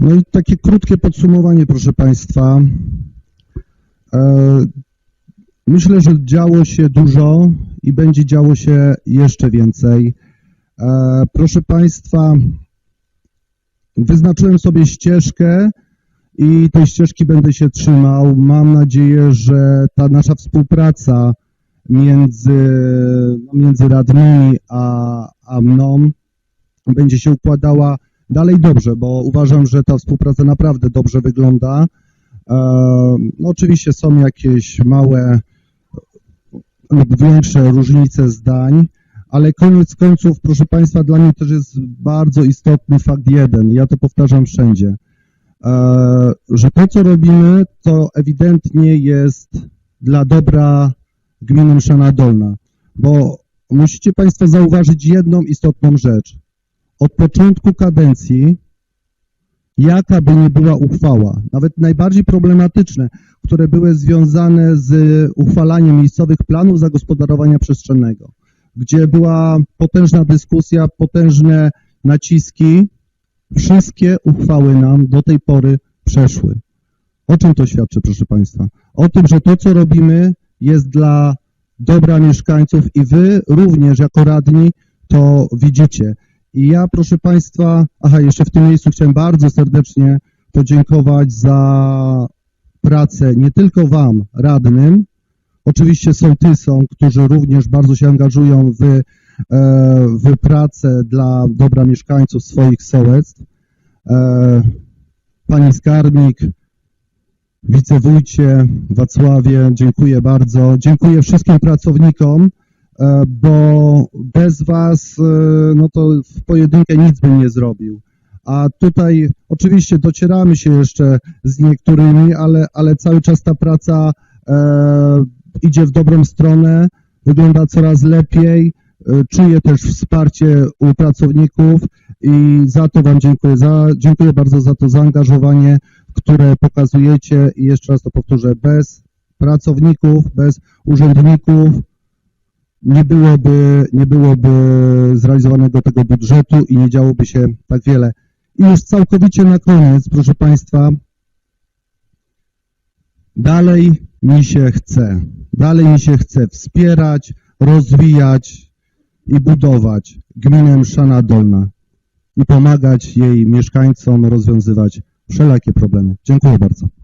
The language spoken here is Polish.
No i takie krótkie podsumowanie, proszę Państwa. E, Myślę, że działo się dużo i będzie działo się jeszcze więcej. E, Proszę Państwa, wyznaczyłem sobie ścieżkę i tej ścieżki będę się trzymał. Mam nadzieję, że ta nasza współpraca między, no, między radnymi a, a mną będzie się układała dalej dobrze, bo uważam, że ta współpraca naprawdę dobrze wygląda. E, No oczywiście są jakieś małe lub większe różnice zdań, ale koniec końców, proszę Państwa, dla mnie też jest bardzo istotny fakt jeden, ja to powtarzam wszędzie, e, że to, co robimy, to ewidentnie jest dla dobra gminy Mszana Dolna, bo musicie Państwo zauważyć jedną istotną rzecz. Od początku kadencji, jaka by nie była uchwała, nawet najbardziej problematyczne, które były związane z uchwalaniem miejscowych planów zagospodarowania przestrzennego, gdzie była potężna dyskusja, potężne naciski, wszystkie uchwały nam do tej pory przeszły. O czym to świadczy, proszę Państwa? O tym, że to, co robimy, jest dla dobra mieszkańców i Wy również jako radni to widzicie. I ja, proszę Państwa, aha, jeszcze w tym miejscu chciałem bardzo serdecznie podziękować za pracę nie tylko Wam, radnym, oczywiście sołtysom, którzy również bardzo się angażują w, e, w pracę dla dobra mieszkańców swoich sołectw, e, Pani Skarbnik, wicewójcie Wacławie, dziękuję bardzo. Dziękuję wszystkim pracownikom, bo bez Was, e, no to w pojedynkę nic bym nie zrobił. A tutaj oczywiście docieramy się jeszcze z niektórymi, ale, ale cały czas ta praca e, idzie w dobrą stronę, wygląda coraz lepiej. E, Czuję też wsparcie u pracowników i za to Wam dziękuję. Za, dziękuję bardzo za to zaangażowanie, które pokazujecie i jeszcze raz to powtórzę, bez pracowników, bez urzędników nie byłoby, nie byłoby zrealizowanego tego budżetu i nie działoby się tak wiele. I już całkowicie na koniec, proszę Państwa, dalej mi się chce, dalej mi się chce wspierać, rozwijać i budować gminę Mszana Dolna i pomagać jej mieszkańcom rozwiązywać wszelakie problemy. Dziękuję bardzo.